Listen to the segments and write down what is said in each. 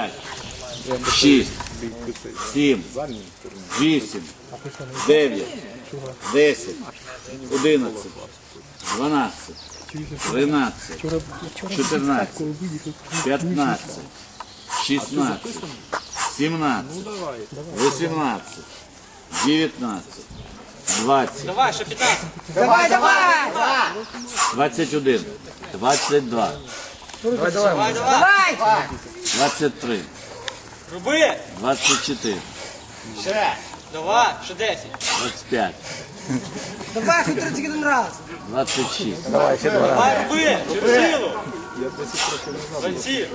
п'ять, шість, сім, вісім, дев'ять, десять, одинадцять, дванадцять, тринадцять, чотирнадцять, п'ятнадцять, шістнадцять, сімнадцять, вісімнадцять, дев'ятнадцять, двадцять. Давай, ще 15. Давай, давай! 21, 22, Давай, давай. Давай! 23, Роби. 24, Ще. Давай, ще 10. 25, Давай, хоч 31 раз! 26, Давай, роби. Через силу. 27.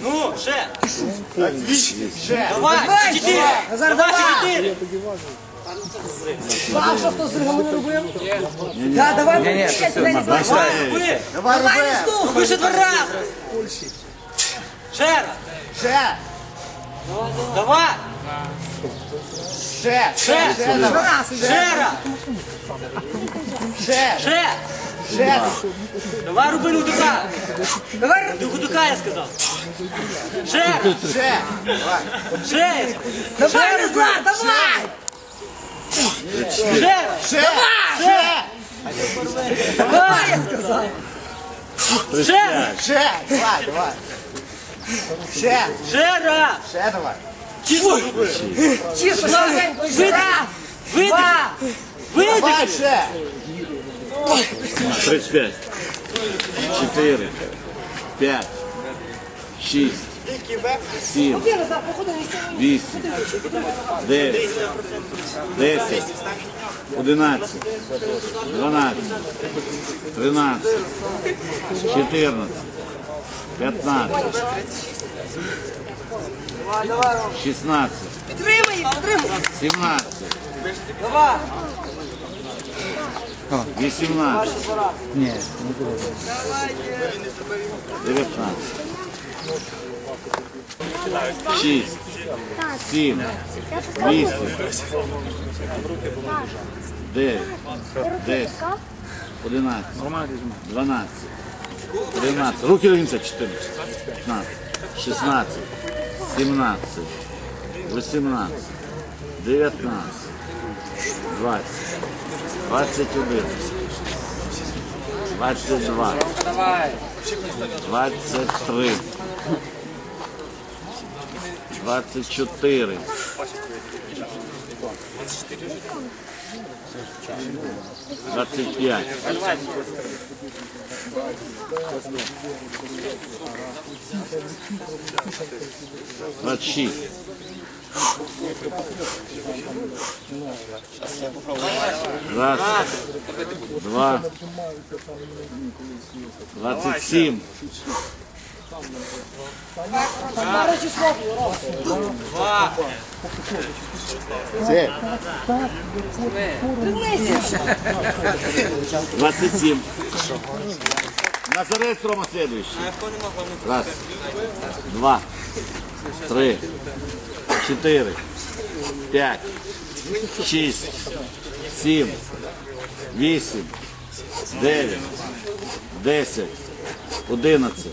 Ну, ще. Давай, Давай, 4. Назар, Давай, давай! ще 4. А що хто з ригами не робив? Так, давай, ні, Давай, роби. Давай, не слухай! Роби ще два рази. Ще раз. Ще! Давай. Ще! Ще. Ще раз, Ще раз. Ще! Ще. Ще! Давай, ну туди. Давай, До худука я сказав. Ще. Ще! Ще давай, Назар, давай! Ще. Ще! Ще! Давай, я сказав! Ще. Ще! Давай, давай! Ще! Ще раз. Ще давай! Чисто. Видих. Давай Видих. ще! 35, 4, 5, 6, 7, походу, не 8, 9, 10, 11, 12, 13, 14, 15, 16, Підтримай, їх, підтримай! 17, Давай! 18, 19, 6, 7, 8, 9, 10, 11, 12, 13, руки кінця 14, 15, 16, 17, 18, 19, 20, 21, 22, 23, 24, 25, 26, Раз, два, двадцать семь, Це! двадцать семь. Назарет Рома следующий. Раз, два, три, четыре, пять, шесть, семь, вісім, дев'ять, десять, одинадцять,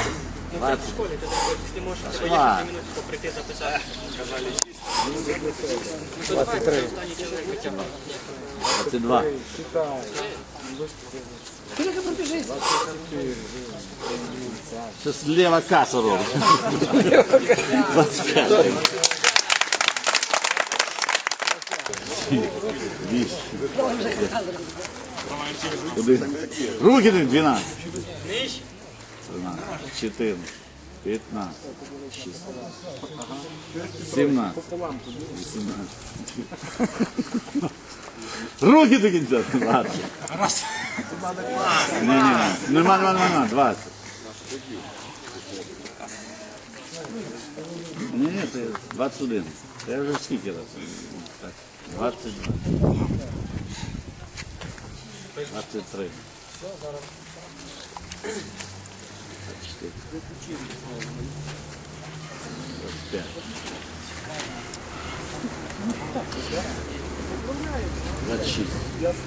Ну, це в школі, ти якщо можеш поїхати на минутку прийти записати. Казали, 22. Сейчас лево касса робит. Руки 12. Нижче. 13, 14, 15, 16, 17, 18. Руки до кінця 20. Ні, ні, ні. Нема, нема, нема, 20. Ні, ні, це 21. Це вже скільки раз? Так. 22. 23. 24. 25. 26. 27.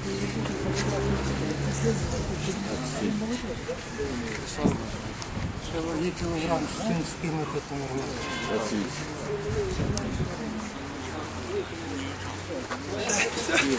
Чоловік кілограм, з цим спільно хоч нормально. 28. Сім,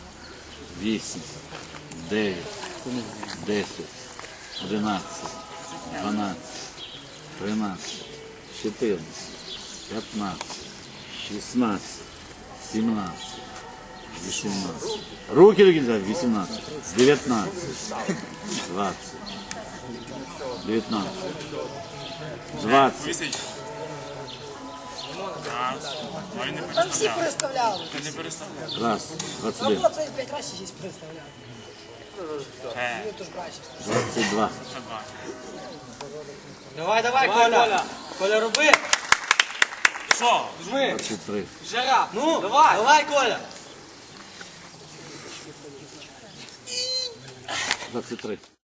8, 9, 10, 11, 12, 13, 14, 15, 16, 17, 18. Руки до кінця, 18, 19, 20, 19, 20, Там всі переставляли. раз, А 21, було це 5 разів ще переставляли. Ну, то ж бачиш. 22, Давай, давай, Коля. Коля, роби. Що? Жми. 23, Жара. Ну, давай. Давай, Коля. 23.